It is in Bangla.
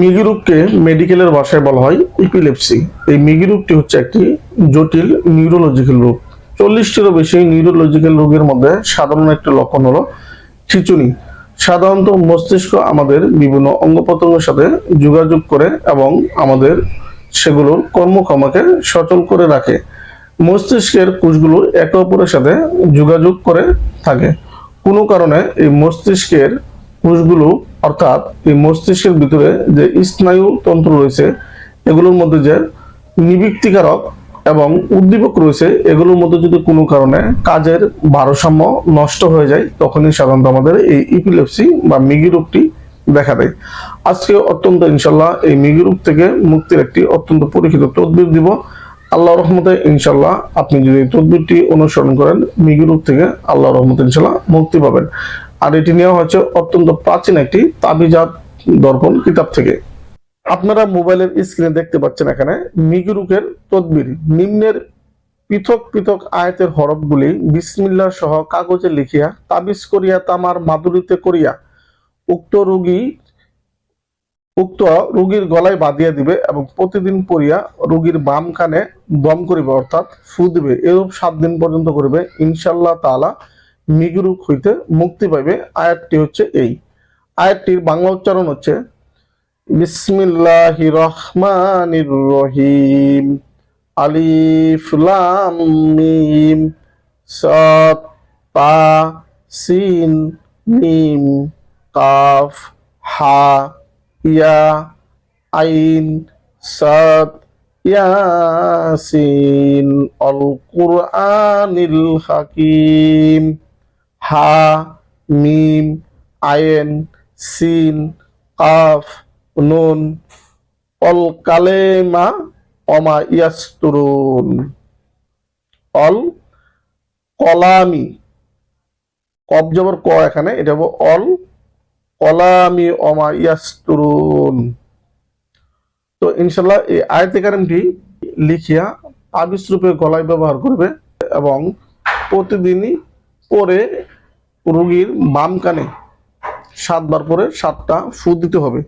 মিগি রোগকে মেডিকেলের ভাষায় বলা হয় ইপিলেপসি এই মিগি রোগটি হচ্ছে একটি জটিল নিউরোলজিক্যাল রোগ। চল্লিশটিরও বেশি নিউরোলজিক্যাল রোগের মধ্যে সাধারণ একটি লক্ষণ হলো খিচুনি। সাধারণত মস্তিষ্ক আমাদের বিভিন্ন অঙ্গ প্রত্যঙ্গের সাথে যোগাযোগ করে এবং আমাদের সেগুলোর কর্মক্ষমাকে সচল করে রাখে। মস্তিষ্কের কোষগুলো একে অপরের সাথে যোগাযোগ করে থাকে। কোনো কারণে এই মস্তিষ্কের কোষগুলো অর্থাৎ এই মস্তিষ্কের ভিতরে যে স্নায়ু তন্ত্র রয়েছে, এগুলোর মধ্যে যে নিবৃত্তিকারক এবং উদ্দীপক রয়েছে, এগুলোর মধ্যে যদি কোনো কারণে কাজের ভারসাম্য নষ্ট হয়ে যায়, তখনই সাধারণত আমাদের এই ইপিলেপসি বা মিগি রোগটি দেখা দেয়। আজকে অত্যন্ত ইনশাল্লাহ এই মিগি রোগ থেকে মুক্তির একটি অত্যন্ত পরীক্ষিত তদবির দিব। আল্লাহ রহমতে ইনশাল্লাহ আপনি যদি তদবিরটি অনুসরণ করেন, মিগি রোগ থেকে আল্লাহ রহমতে ইনশাল্লাহ মুক্তি পাবেন। আর এটি নেওয়া হচ্ছে অত্যন্ত প্রাচীন একটি তাবিজাত দর্পণ কিতাব থেকে। আপনারা মোবাইলের স্ক্রিনে দেখতে পাচ্ছেন এখানে মিগরুকের তদবির, নিম্নের পৃথক পৃথক আয়াতের হরফগুলি বিসমিল্লাহ সহ কাগজে লিখিয়া, তাবিজ করিয়া, তামার মাদুরিতে করিয়া উক্ত রোগী, উক্ত রোগীর গলায় বাঁধিয়া দিবে এবং প্রতিদিন পড়িয়া রোগীর বাম কানে দম করিবে অর্থাৎ ফু দিবে। এরূপ সাত দিন পর্যন্ত করিবে। ইনশাল্লাহ তাআলা মিগরুক হইতে মুক্তি পাইবে। আয়াতটি হচ্ছে এই। আয়াতটির বাংলা উচ্চারণ হচ্ছে বিসমিল্লাহির রহমানির রহিম, আলিফ লাম মিম সাদ তা সিন, মিম, কাফ, হা, ইয়া, আইন সাদ ইয়াসিন আল কুরআনিল হাকিম। হা, মিম আয়েন সিন, কাফ, নুন, অল কালেমা অমা ইয়াস্তুরুন। অল কলামি। কব জবর ক এখানে, এটা হব অল কলামি অমা ইয়াস্তুরুন। তো ইনশাল্লাহ এই আয়তে কারিমটি লিখিয়া তাবিজ রূপে গলায় ব্যবহার করবে এবং প্রতিদিনই পরে রোগীর বাম কানে সাতবার পরে সাতটা সুদ দিতে হবে।